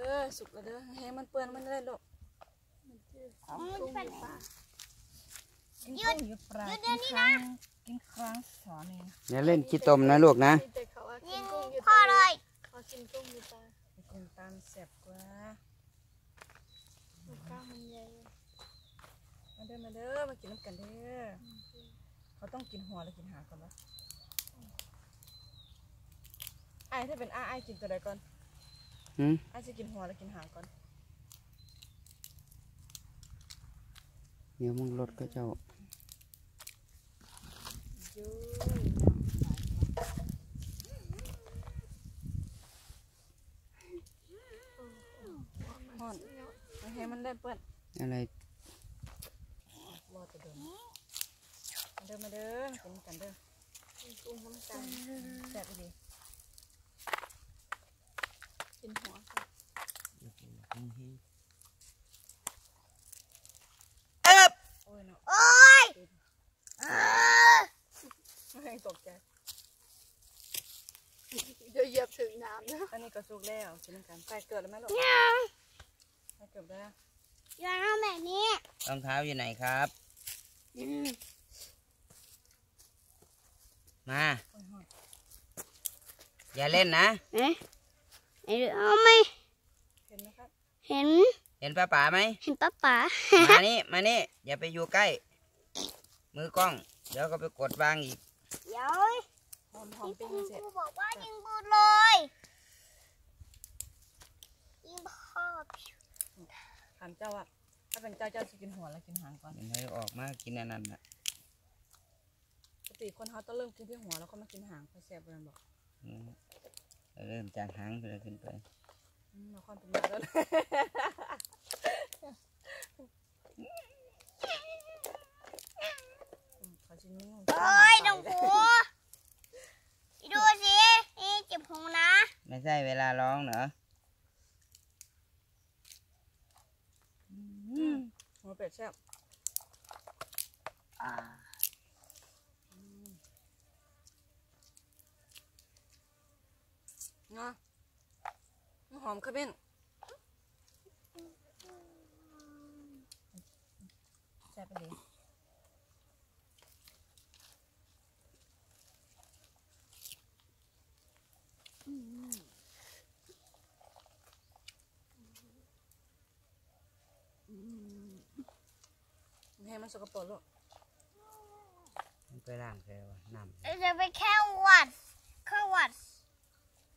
ด้อสุกแล้วเด้อให้มันเปื้อนมันได้ลูกมันเป็นกินกุ้งอยู่ปลากินครั้งกินครั้งสอนเองอย่าเล่นขี้ตมนะลูกนะมีแต่เขาว่ากิยินงกุ้งอยู่พ่อเลยเขากินกุ้งอยู่ปลากุ้งตามแซ่บกว่าก้างมันใหญ่มาเด้อมาเด้อมากินน้ำกันเด้อเขาต้องกินหัวแล้วกินหางก่อนวะไอ้ายถ้าเป็นอ้ายอ้ายกินตัวใดก่อน หืมอ้ายจะกินหัวแล้วกินหางก่อนเดี๋ยวมึงรถก็เจ้ายูห่อนไม่ให้มันได้เปื้อนอะไรรอจะเดินมาเดินมาเดินกินกันเด้อกุ้งน้ำกันแซ่บดีกินหัว โอ้ยเนาะโอ้ยเออไม่ให้ตกใจเดี๋ยวเหยียบถึงน้ำนะ อันนี้ก็สุกแล้วกินกันไก่เกิดแล้วไหมลูกเนี่ยไก่เกิดแล้วอย่าทำแบบนี้ รองเท้าอยู่ไหนครับอืมมาโอ้ยห่อนอย่าเล่นนะ เอ๊ะไอ้เอาไหม่ เห็นไหมครับ เห็น เห็นป้าป๋าไหมเห็นป้าป๋ามานี่มานี่อย่าไปอยู่ใกล้ มือกล้อง เดี๋ยวก็ไปกดวางอีกเดี๋ยวหอมหอมพี่ปิ้งคุณเสร็จครูบอกว่ายิงปืนเลยยิงพ่อถามเจ้าอะถ้าเป็นเจ้าเจ้าจะกินหัวแล้วกินหางก่อนมันให้ออกมากินอันนั้นน่ะปกติคนเขาต้องเริ่มกินที่หัวแล้วก็มากินหางเพราะแซ่บเลยบอกอืมเริ่มจากหางไปเลยขึ้นไป อืมเราความเป็นมาแล้วอืมเขาชิ้นนี้ หูนะไม่ใช่เวลาร้องเหรอหัวเป็ดแซ่บเนาะหอมขมิ้นแซ่บไปเลยไม่ให้มันสกปรกลูกมันไปล้างแค่ว่าน้ำเราจะไปแค่วัดแค่วัด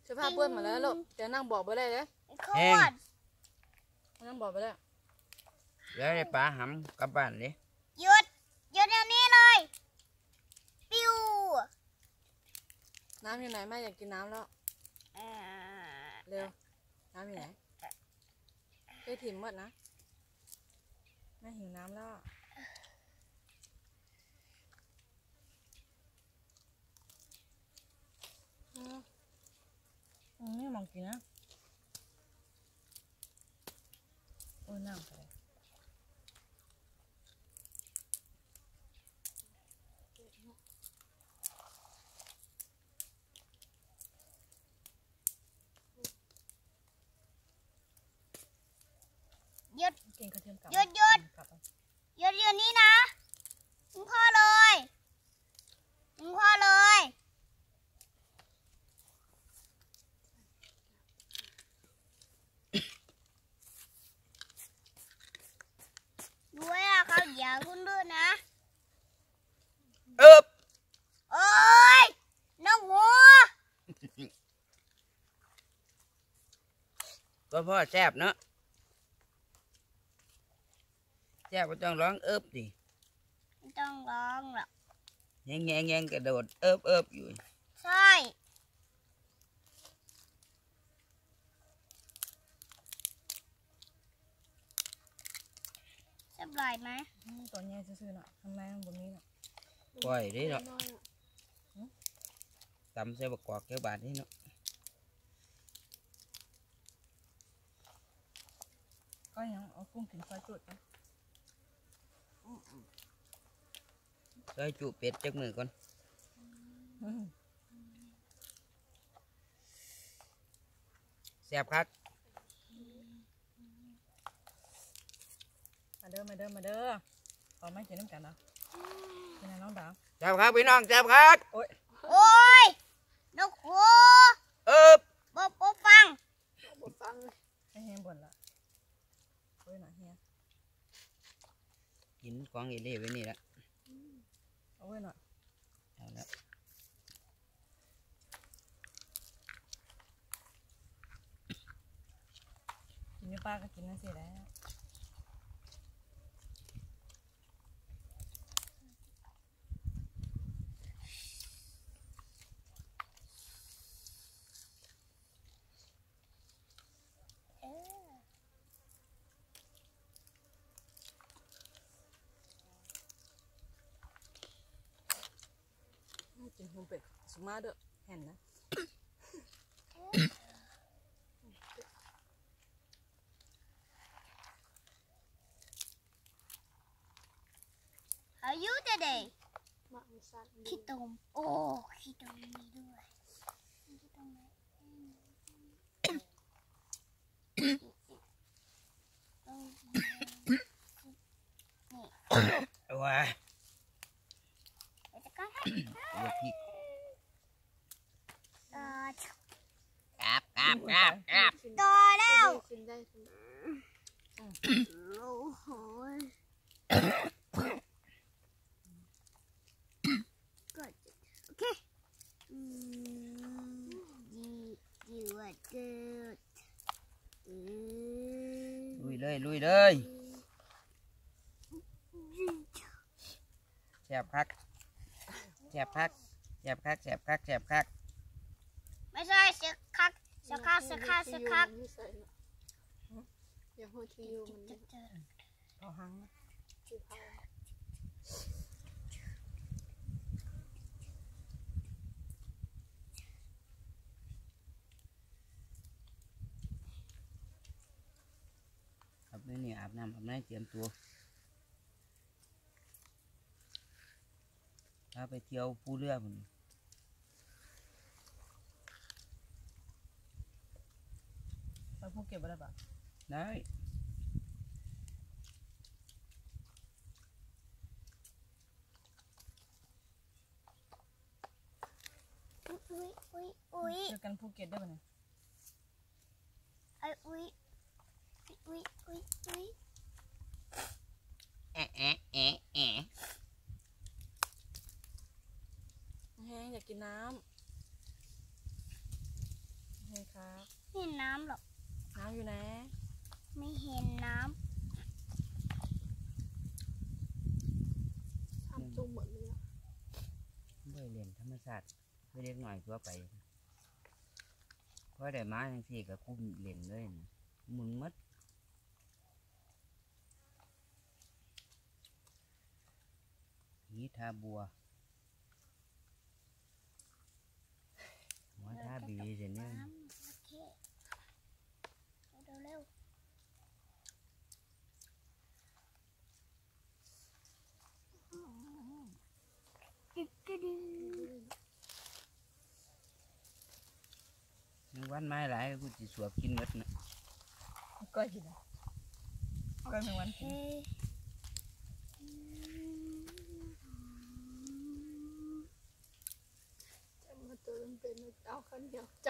เสื้อผ้าเปื้อนหมดแล้วลูกเดี๋ยวนั่งบอกไปเลยเด้แค่วัดนั่งบอกไปเลยเดี๋ยวได้ปลาหำกลับบ้านดิหยุดหยุดเดี๋ยวนี้เลยปิ้วน้ำอยู่ไหนแม่อยากกินน้ำแล้ว เอ่อเร็ว น้ำอยู่ไหนไปถิ่มหมดนะแม่หิวน้ำแล้วอืมอืม นี่มองกินนะโอ้ยน้ำไปเลย หยุด กินกระเทียมกลับ หยุดหยุด กลับไป หยุดเดี๋ยวนี้นะมึงพ่อเลยมึงพ่อเลยด้วยอะเขาอย่าคุณด้วยนะ เอ๊บ โอ้ยน้องหัว ก็ พ่อแซบเนาะแซบก็ต้องร้องเอิบดิไม่ต้องร้องหรอกแงงแงงแงงกระโดดเอิบเอิบอยู่ ใช่สบายไหมอืมตัวใหญ่ซื่อๆน่ะทำไมมันบนนี้น่ะปล่อยดิเนาะน้อยอะตำใส่บกกอกแก้วบาทนี่เนาะ ก็ยังเอากุ้งถึงไฟจุดนะไอจุเป็ดจักมือก่อนแซ่บครับมาเด้อมาเด้อมาเด้อเอาไม่กินน้ำกันนะกินน้องดาวแซ่บครับพี่น้องแซ่บครับโอ้ยโอ้ยนกโอ กินของอีเล่ไว้นี่ละเอาไว้หน่อยเอาละกินอยู่ป้าก็กินนั่นสิแล้ว กินหูเป็ดสุมาเด้อเห็ ครับครับครับครับต่อแล้วกินได้กินได้โสักเสียคักเสียคักไม่ใส่เนาะอย่าหัวที่อยู่มันจะเอเอาหังนะคือเผาครับนี่นี่อาบน้ำอาบน้ำเตรียมตัวถ้าไปเที่ยวผู้เรือมั นไปภูเก็ตบ่ได้ปะได้อุ้ยอุ้ยอุ้ยเจอกันภูเก็ตได้ปะเนี่ยไอ้อุ้ยอุ้ยอุ้ยอุ้ยแอะแอะแอะแอะแห้งอยากกินน้ำแห้งครับไม่เห็นน้ำหรอกน้ำ อยู่ไหนไม่เห็นน้ทำจุ่มหมดเลยอะไม่เรียนธรรมศาสตร์ไม่เรียกหน่อยตัวไปเพราะได้มาจังสี่กับคุ้มเรียนเลยนะมึงมัดหีทาบัวหัวำทาบีเสร็จเนี่ย น้ำโอเคเร็วเร็วจิ๊กกะดึง ยัง วันไม้หลายกูจะสวบกินหมดนะก้อยกินนะก้อยแมงวันกินเฮ้ยจำมาตัวเป็นๆเอาข้าวเหนียวจ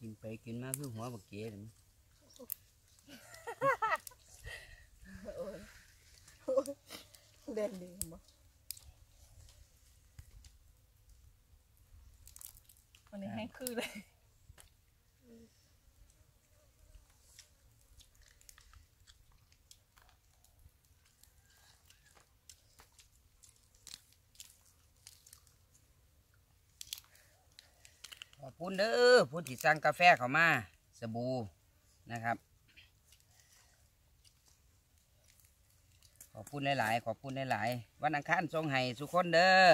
กินไปกินมาคือหัวบักเก๋เลยโอ้ยโอ้ยแดงดีเห็นบ่วันนี้แห้งคือเลย คุณเด้อผู้ที่สั่งกาแฟเขามา สบู่นะครับ ขอบคุณหลาย ๆ ขอบคุณหลาย ๆ วันอังคารทรงให้สุกคนเด้อ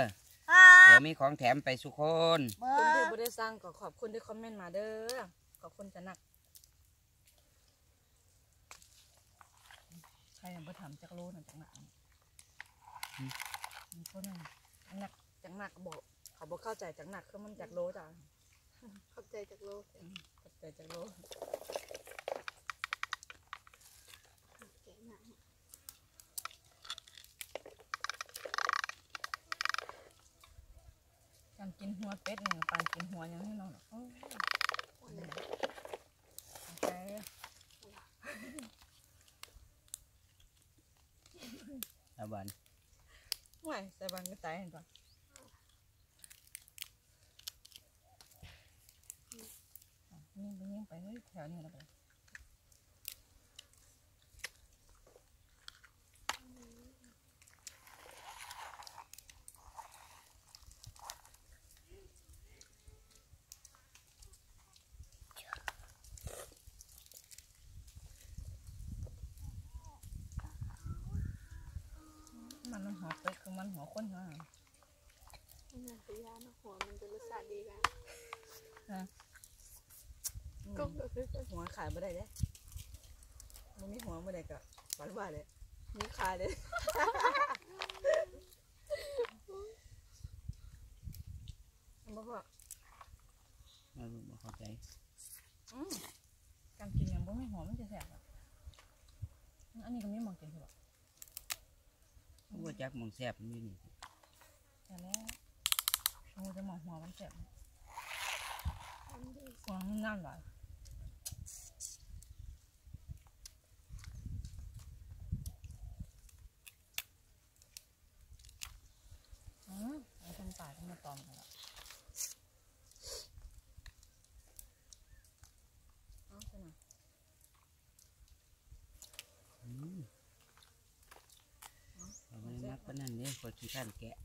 อ่าเดี๋ยวมีของแถมไปสุกคนเบคนที่อร์บ่ได้สร้างก็ขอบคุณที่คอมเมนต์มาเด้อขอบคุณจะหนักใครยังบ่ถามจักโลนั่นจักหนักมีคนนึงจักหนักจักหนักก็บอกเขาบอกเข้าใจจักหนักคือมันจักโลจ้ะำ ขอบใจจากโลกขอบใจจากโลกแกะหนังการกินหัวเป็ดเนี่ยปานกินหัวยังให้น้องโอ้ยใจสาบันไม่สาบันก็ตายเห็นปะ งไปแถวนี้แล้วไปมันหัวเป็ดคือมันหัวคนเหรอมันน่าจะยาเนาหัวมันจะรสชาติดีกัน ก็ก็คือหัวขายไม่ได้เด้มันมีหัวไม่ได้ก็ฝันว่าเลยมีขายเลยอันบ่พ่อเราบ่เข้าใจอืมการกินอย่างบ่มีหัวมันจะแสบอะอันนี้ก็มีหมองกินใช่ปะว่าจักหมองแซ่บมันอยู่นี่แต่แล้วงูจะหมองหัวมันแสบอันดีหัวมันน่าหลายอืมเอาคนตายต้องมาตอมกันละเอาไปหน่อย อืมเอาไม่ได้มัก ปานนั้นเด้คนขี้ข้านแกะ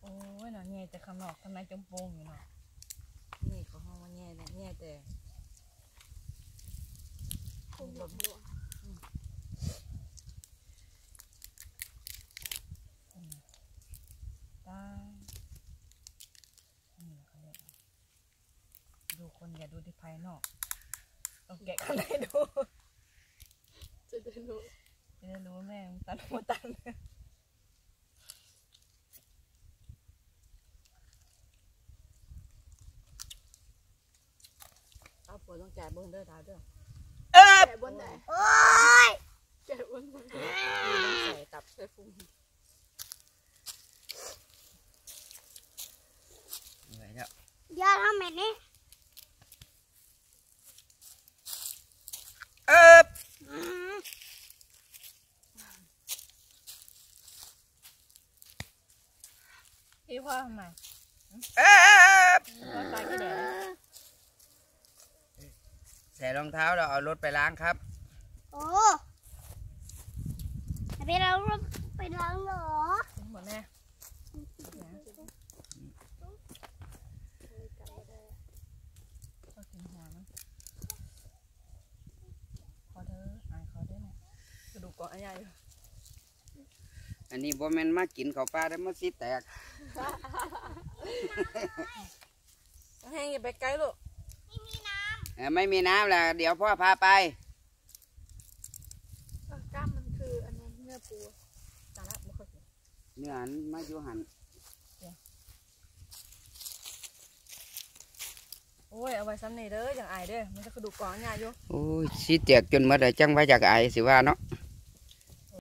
โอ้ยน่ะแง่แต่ข้างนอกข้างในจมโป่งอยู่เนาะนี่เขาห้องว่าแง่แต่แง่แต่คุ้มหลบหลวงตายนี่เขาเรียกว่าดูคนอย่าดูที่ภายนอก ต้องแกะข้างในดู จะได้รู้จะได้รู้ว่าแม่งตันหัวตันเอาปวดต้องจ่ายเบิ้งเด้อดาวเด้อแกะบนไหนโอ้ยแกะบนไหนมีน้ำใส่ตับใส่ฟุ้ง เอาไว้แล้ว ยอดทำแบบนี้ เอ๊บ อืม พี่พ่ อทำไมเอ๊บพ่อตายกี่แดดใส่รองเท้าแล้วเอารถไปล้างครับ โอ้ไปล้างรถไปล้างเหรอถึงหมดแม่ก็กินหัวมันขอเธออายขอได้ไหมกระดูกเกาะอันใหญ่ อยู่อันนี้บ่แม่นมากินข้าวปลาได้มาสิแตกแห้งอย่าไปไกลลูกเออไม่มีน้ำแล้วเดี๋ยวพ่อพาไปเออกล้ามมันคืออันนั้นเนื้อปูตาละไม่ค่อยกินเนื้อหันมาอยู่หันโอ้ยเอาไว้ซ้ำนี่เด้ออย่างอายเด้อมันจะกระดูกเกาะอันใหญ่อยู่โอ้ยสิแตกจนหมดเลยจังว่าจากไอายสิว่าเนาะเ